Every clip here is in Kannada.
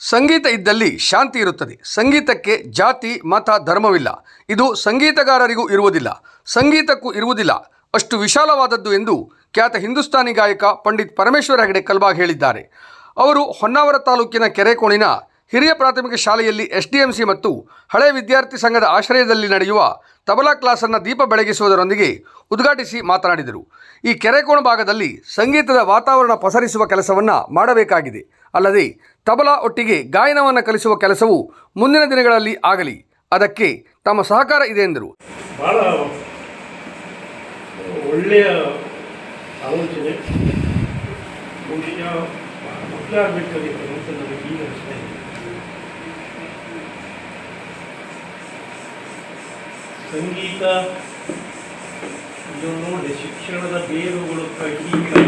ಸಂಗೀತ ಇದ್ದಲ್ಲಿ ಶಾಂತಿ ಇರುತ್ತದೆ. ಸಂಗೀತಕ್ಕೆ ಜಾತಿ, ಮತ, ಧರ್ಮವಿಲ್ಲ. ಇದು ಸಂಗೀತಗಾರರಿಗೂ ಇರುವುದಿಲ್ಲ. ಸಂಗೀತಕ್ಕೂ ಇರುವುದಿಲ್ಲ. ಅಷ್ಟು ವಿಶಾಲವಾದದ್ದು ಎಂದು ಖ್ಯಾತ ಹಿಂದೂಸ್ತಾನಿ ಗಾಯಕ ಪಂಡಿತ್ ಪರಮೇಶ್ವರ ಹೆಗಡೆ ಕಲ್ಬಾಗ್ ಹೇಳಿದ್ದಾರೆ. ಅವರು ಹೊನ್ನಾವರ ತಾಲೂಕಿನ ಕೆರೆಕೋಣಿನ ಹಿರಿಯ ಪ್ರಾಥಮಿಕ ಶಾಲೆಯಲ್ಲಿ ಎಸ್ ಮತ್ತು ಹಳೆ ವಿದ್ಯಾರ್ಥಿ ಸಂಘದ ಆಶ್ರಯದಲ್ಲಿ ನಡೆಯುವ ತಬಲಾ ಕ್ಲಾಸನ್ನು ದೀಪ ಬೆಳಗಿಸುವುದರೊಂದಿಗೆ ಉದ್ಘಾಟಿಸಿ ಮಾತನಾಡಿದರು. ಈ ಕೆರೆಕೋಣ ಭಾಗದಲ್ಲಿ ಸಂಗೀತದ ವಾತಾವರಣ ಪಸರಿಸುವ ಕೆಲಸವನ್ನು ಮಾಡಬೇಕಾಗಿದೆ. ಅಲ್ಲದೆ ತಬಲಾ ಒಟ್ಟಿಗೆ ಗಾಯನವನ್ನು ಕಲಿಸುವ ಕೆಲಸವು ಮುಂದಿನ ದಿನಗಳಲ್ಲಿ ಆಗಲಿ. ಅದಕ್ಕೆ ತಮ್ಮ ಸಹಕಾರ ಇದೆ ಎಂದರು. ಬಹಳ ಒಳ್ಳೆಯ ಆಲೋಚನೆ. ಸಂಗೀತ ಇದನ್ನು ನೋಡಿ, ಶಿಕ್ಷಣದ ಬೇರುಗಳು ಕಡಿಮೆ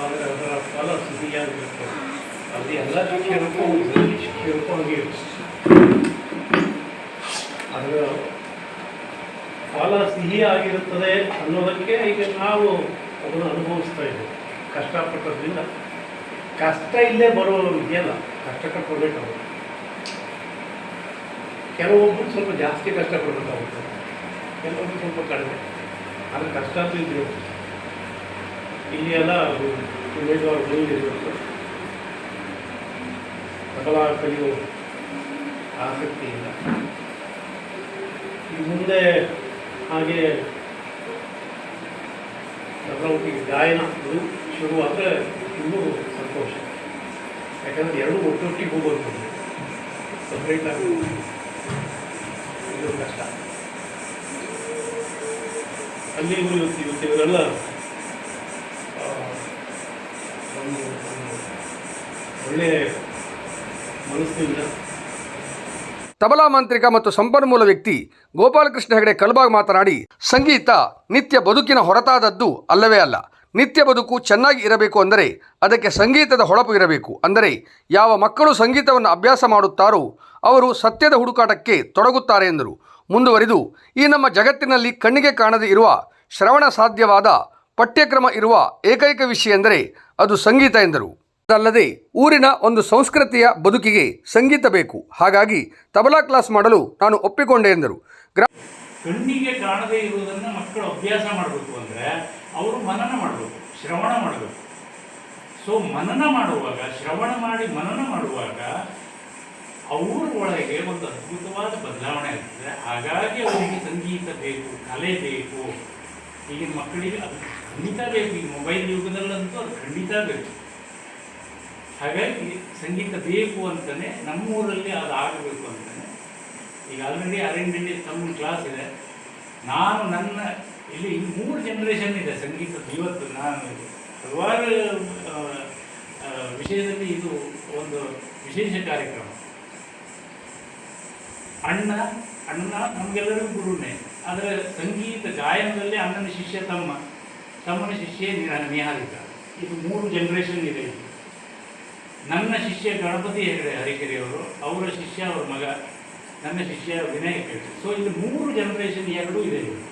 ಆದರೆ ಅದರ ಫಲ ಸಿಹಿಯಾಗಿರುತ್ತೆ ಅದು ಎಲ್ಲ ಕೇಳ್ಕೊಂಡು ಕೇಳ್ಕೊಂಡು ಅದರ ಫಲ ಸಿಹಿಯಾಗಿರುತ್ತದೆ ಅನ್ನೋದಕ್ಕೆ ಈಗ ನಾವು ಅದನ್ನು ಅನುಭವಿಸ್ತಾ ಇದ್ದೇವೆ. ಕಷ್ಟಪಟ್ಟದ್ರಿಂದ. ಕಷ್ಟ ಇಲ್ಲೇ ಬರೋರು ಇದೆಯಲ್ಲ ಕಷ್ಟಪಡಬೇಕಾಗುತ್ತೆ ಕೆಲವೊಬ್ಬರು ಸ್ವಲ್ಪ ಜಾಸ್ತಿ ಕಷ್ಟಪಡಬೇಕಾಗುತ್ತೆ. ಕೆಲವೊಬ್ಬರು ಸ್ವಲ್ಪ ಕಡಿಮೆ. ಆದರೆ ಕಷ್ಟ ಇಲ್ಲಿ ಎಲ್ಲ ಉಮೇದುವಾರಗಳು ಇರಬೇಕು ಅಥವಾ ಕಲಿಯೋ ಆಸಕ್ತಿ ಇಲ್ಲ ಈ ಮುಂದೆ ಹಾಗೆ ಒಟ್ಟಿಗೆ ಗಾಯನ ಅದು ಶುರುವಾದರೆ ಇನ್ನೂ ಸಂತೋಷ. ಯಾಕಂದರೆ ಎರಡು ಒಟ್ಟೊಟ್ಟಿಗೆ ಹೋಗೋದು ಸಪ್ರೇಟ್ ಆಗಿ ಇದು ಕಷ್ಟ. ಅಲ್ಲಿ ಇವತ್ತು ಇವರೆಲ್ಲ ಒಳ್ಳೆಯ ತಬಲಾ ಮಾಂತ್ರಿಕ ಮತ್ತು ಸಂಪನ್ಮೂಲ ವ್ಯಕ್ತಿ ಗೋಪಾಲಕೃಷ್ಣ ಹೆಗಡೆ ಕಲ್ಬಾಗ್ ಮಾತನಾಡಿ, ಸಂಗೀತ ನಿತ್ಯ ಬದುಕಿನ ಹೊರತಾದದ್ದು ಅಲ್ಲವೇ ಅಲ್ಲ. ನಿತ್ಯ ಬದುಕು ಚೆನ್ನಾಗಿ ಇರಬೇಕು ಅಂದರೆ ಅದಕ್ಕೆ ಸಂಗೀತದ ಹೊಳಪು ಇರಬೇಕು. ಅಂದರೆ ಯಾವ ಮಕ್ಕಳು ಸಂಗೀತವನ್ನು ಅಭ್ಯಾಸ ಮಾಡುತ್ತಾರೋ ಅವರು ಸತ್ಯದ ಹುಡುಕಾಟಕ್ಕೆ ತೊಡಗುತ್ತಾರೆ ಎಂದರು. ಮುಂದುವರಿದು, ಈ ನಮ್ಮ ಜಗತ್ತಿನಲ್ಲಿ ಕಣ್ಣಿಗೆ ಕಾಣದೇ ಇರುವ ಶ್ರವಣ ಸಾಧ್ಯವಾದ ಪಠ್ಯಕ್ರಮ ಇರುವ ಏಕೈಕ ವಿಷಯ ಎಂದರೆ ಅದು ಸಂಗೀತ ಎಂದರು. ಅದಲ್ಲದೆ ಊರಿನ ಒಂದು ಸಂಸ್ಕೃತಿಯ ಬದುಕಿಗೆ ಸಂಗೀತ ಬೇಕು. ಹಾಗಾಗಿ ತಬಲಾ ಕ್ಲಾಸ್ ಮಾಡಲು ನಾನು ಒಪ್ಪಿಕೊಂಡೆ ಎಂದರು. ಕಣ್ಣಿಗೆ ಕಾಣದೇ ಇರುವುದನ್ನು ಮಕ್ಕಳು ಅಭ್ಯಾಸ ಮಾಡಬೇಕು ಅಂದರೆ ಅವರು ಮನನ ಮಾಡಬೇಕು, ಶ್ರವಣ ಮಾಡಬೇಕು. ಸೊ ಮನನ ಮಾಡುವಾಗ, ಶ್ರವಣ ಮಾಡಿ ಮನನ ಮಾಡುವಾಗ ಅವರ ಒಳಗೆ ಒಂದು ಅದ್ಭುತವಾದ ಬದಲಾವಣೆ ಆಗ್ತದೆ. ಹಾಗಾಗಿ ಅವರಿಗೆ ಸಂಗೀತ ಬೇಕು, ಕಲೆ ಬೇಕು. ಈಗಿನ ಮಕ್ಕಳಿಗೆ ಅದು ಖಂಡಿತ ಬೇಕು. ಈ ಮೊಬೈಲ್ ಯುಗದಲ್ಲಂತೂ ಅದು ಖಂಡಿತ ಬೇಕು. ಹಾಗಾಗಿ ಸಂಗೀತ ಬೇಕು ಅಂತಲೇ ನಮ್ಮೂರಲ್ಲಿ ಅದು ಆಗಬೇಕು ಅಂತಲೇ ಈಗ ಆಲ್ರೆಡಿ ಅರೇಂಜ್ ತಮ್ಮ ಕ್ಲಾಸ್ ಇದೆ. ನಾನು ನನ್ನ, ಇಲ್ಲಿ ಮೂರು ಜನ್ರೇಷನ್ ಇದೆ ಸಂಗೀತದ, ಇವತ್ತು ನಾನು ಹಲವಾರು ವಿಷಯದಲ್ಲಿ ಇದು ಒಂದು ವಿಶೇಷ ಕಾರ್ಯಕ್ರಮ. ಅಣ್ಣ ಅಣ್ಣ ನಮಗೆಲ್ಲರಿಗೂ ಗುರುನೇ. ಆದರೆ ಸಂಗೀತ ಗಾಯನದಲ್ಲಿ ಅಣ್ಣನ ಶಿಷ್ಯ ತಮ್ಮ. ತಮ್ಮನ ಶಿಷ್ಯ ನಿಹಾರಿಕ. ಇದು ಮೂರು ಜನ್ರೇಷನ್ ಇದೆ ನನ್ನ ಶಿಷ್ಯ ಗಣಪತಿ ಹೆಗಡೆ ಹರಿಕೆರೆಯವರು, ಅವರ ಶಿಷ್ಯ ಅವರ ಮಗ, ನನ್ನ ಶಿಷ್ಯ ವಿನಾಯಕ್ ಹೆಗಡೆ. ಸೊ ಇಲ್ಲಿ ಮೂರು ಜನರೇಷನ್ ಎರಡೂ ಇದೆ. ಇಲ್ಲಿ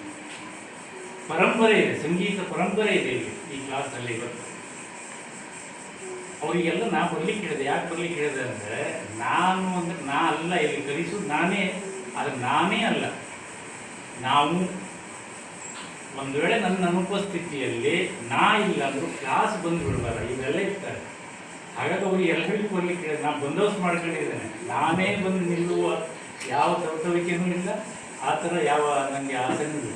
ಪರಂಪರೆ ಇದೆ, ಸಂಗೀತ ಪರಂಪರೆ ಇದೆ ಇಲ್ಲಿ, ಈ ಕ್ಲಾಸ್ನಲ್ಲಿ ಇವತ್ತು. ಅವರಿಗೆಲ್ಲ ನಾ ಬರ್ಲಿಕ್ಕೆ ಹೇಳಿದೆ ಯಾಕೆ ಬರ್ಲಿಕ್ಕೆ ಹೇಳಿದೆ ಅಂದರೆ, ನಾನು ಅಂದರೆ, ನಾ ಅಲ್ಲ, ಇಲ್ಲಿ ಕಲಿಸೋದು ನಾನೇ ಆದರೆ ನಾನೇ ಅಲ್ಲ. ನಾವು ಒಂದು ವೇಳೆ ನನ್ನ ಅನುಪಸ್ಥಿತಿಯಲ್ಲಿ ನಾ ಇಲ್ಲ ಅಂದರೂ ಕ್ಲಾಸ್ ಬಂದು ಬಿಡಬಾರ ಇವೆಲ್ಲ ಇರ್ತಾರೆ. ಹಾಗಾಗಿ ಅವ್ರಿಗೆ ಎಲ್ಲರಿಗೂ ಹೇಳಿದೆ ನಾನು ಬಂದೋಬಸ್ತ್ ಮಾಡ್ಕೊಂಡಿದ್ದೇನೆ. ನಾನೇ ಬಂದು ನಿಲ್ಲುವ ಯಾವ ಕರ್ತವ್ಯಕ್ಕೇನೂ ಇಲ್ಲ, ಆ ಥರ ಯಾವ ನನಗೆ ಆಸೆನೂ ಇಲ್ಲ.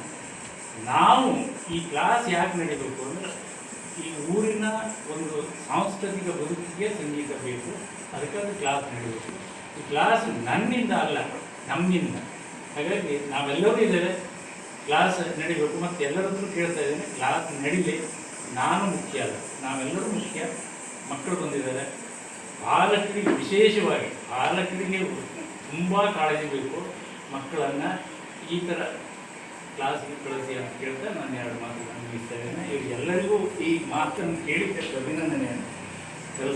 ನಾವು ಈ ಕ್ಲಾಸ್ ಯಾಕೆ ನಡೀಬೇಕು ಅಂದರೆ, ಈ ಊರಿನ ಒಂದು ಸಾಂಸ್ಕೃತಿಕ ಬದುಕಿಗೆ ಸಂಗೀತ ಬೇಕು, ಅದಕ್ಕಾಗಿ ಕ್ಲಾಸ್ ನಡೀಬೇಕು. ಈ ಕ್ಲಾಸ್ ನನ್ನಿಂದ ಅಲ್ಲ, ನಮ್ಮಿಂದ. ಹಾಗಾಗಿ ನಾವೆಲ್ಲರೂ ಇದ್ದೇವೆ ಕ್ಲಾಸ್ ನಡಿಬೇಕು. ಮತ್ತು ಎಲ್ಲರ ಹತ್ರ ಕೇಳ್ತಾ ಇದ್ದೇನೆ ಕ್ಲಾಸ್ ನಡೀಲಿ. ನಾನು ಮುಖ್ಯ ಅಲ್ಲ, ನಾವೆಲ್ಲರೂ ಮುಖ್ಯ. ಮಕ್ಕಳು ಬಂದಿದ್ದಾರೆ ಬಾಲಕರಿಗೆ ವಿಶೇಷವಾಗಿ ಬಾಲಕರಿಗೆ ತುಂಬ ಕಾಳಜಿ ಬೇಕು. ಮಕ್ಕಳನ್ನು ಈ ಥರ ಕ್ಲಾಸ್ಗೆ ಕಳಿಸಿ ಅಂತ ಕೇಳ್ತಾ ನಾನು ಎರಡು ಮಾತು ಮುಗಿಸ್ತಾ ಇದ್ದೇನೆ. ಇವರಿಗೆಲ್ಲರಿಗೂ ಈ ಮಾತನ್ನು ಕೇಳಿದ್ದಕ್ಕೆ ಅಭಿನಂದನೆಯನ್ನು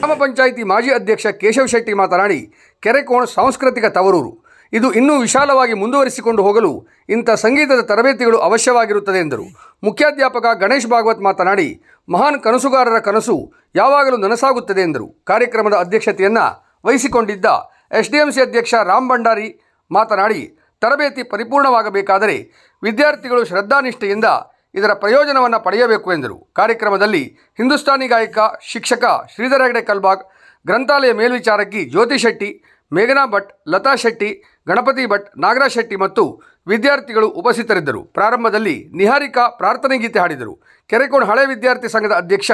ಗ್ರಾಮ ಪಂಚಾಯಿತಿ ಮಾಜಿ ಅಧ್ಯಕ್ಷ ಕೇಶವ್ ಶೆಟ್ಟಿ ಮಾತನಾಡಿ ಕೆರೆಕೋಣ ಸಾಂಸ್ಕೃತಿಕ ತವರೂರು. ಇದು ಇನ್ನೂ ವಿಶಾಲವಾಗಿ ಮುಂದುವರಿಸಿಕೊಂಡು ಹೋಗಲು ಇಂಥ ಸಂಗೀತದ ತರಬೇತಿಗಳು ಅವಶ್ಯವಾಗಿರುತ್ತದೆ ಎಂದರು. ಮುಖ್ಯಾಧ್ಯಾಪಕ ಗಣೇಶ್ ಭಾಗವತ್ ಮಾತನಾಡಿ, ಮಹಾನ್ ಕನಸುಗಾರರ ಕನಸು ಯಾವಾಗಲೂ ನನಸಾಗುತ್ತದೆ ಎಂದರು. ಕಾರ್ಯಕ್ರಮದ ಅಧ್ಯಕ್ಷತೆಯನ್ನು ವಹಿಸಿಕೊಂಡಿದ್ದ ಎಸ್ಡಿಎಂಸಿ ಅಧ್ಯಕ್ಷ ರಾಮ್ ಭಂಡಾರಿ ಮಾತನಾಡಿ, ತರಬೇತಿ ಪರಿಪೂರ್ಣವಾಗಬೇಕಾದರೆ ವಿದ್ಯಾರ್ಥಿಗಳು ಶ್ರದ್ಧಾನಿಷ್ಠೆಯಿಂದ ಇದರ ಪ್ರಯೋಜನವನ್ನು ಪಡೆಯಬೇಕು ಎಂದರು. ಕಾರ್ಯಕ್ರಮದಲ್ಲಿ ಹಿಂದೂಸ್ತಾನಿ ಗಾಯಕ, ಶಿಕ್ಷಕ ಶ್ರೀಧರ ಹೆಗಡೆ ಕಲ್ಬಾಗ್, ಗ್ರಂಥಾಲಯ ಮೇಲ್ವಿಚಾರಕಿ ಜ್ಯೋತಿ ಶೆಟ್ಟಿ, ಮೇಘನಾ ಭಟ್, ಲತಾ ಶೆಟ್ಟಿ ಗಣಪತಿ ಭಟ್, ನಾಗರಾಜ್ ಶೆಟ್ಟಿ ಮತ್ತು ವಿದ್ಯಾರ್ಥಿಗಳು ಉಪಸ್ಥಿತರಿದ್ದರು. ಪ್ರಾರಂಭದಲ್ಲಿ ನಿಹಾರಿಕಾ ಪ್ರಾರ್ಥನೆ ಗೀತೆ ಹಾಡಿದರು. ಕೆರೆಕೋಣ ಹಳೆ ವಿದ್ಯಾರ್ಥಿ ಸಂಘದ ಅಧ್ಯಕ್ಷ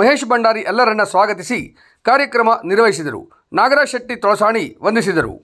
ಮಹೇಶ್ ಭಂಡಾರಿ ಎಲ್ಲರನ್ನ ಸ್ವಾಗತಿಸಿ ಕಾರ್ಯಕ್ರಮ ನಿರ್ವಹಿಸಿದರು. ನಾಗರಾಜ್ ಶೆಟ್ಟಿ ತೊಳಸಾಣಿ ವಂದಿಸಿದರು.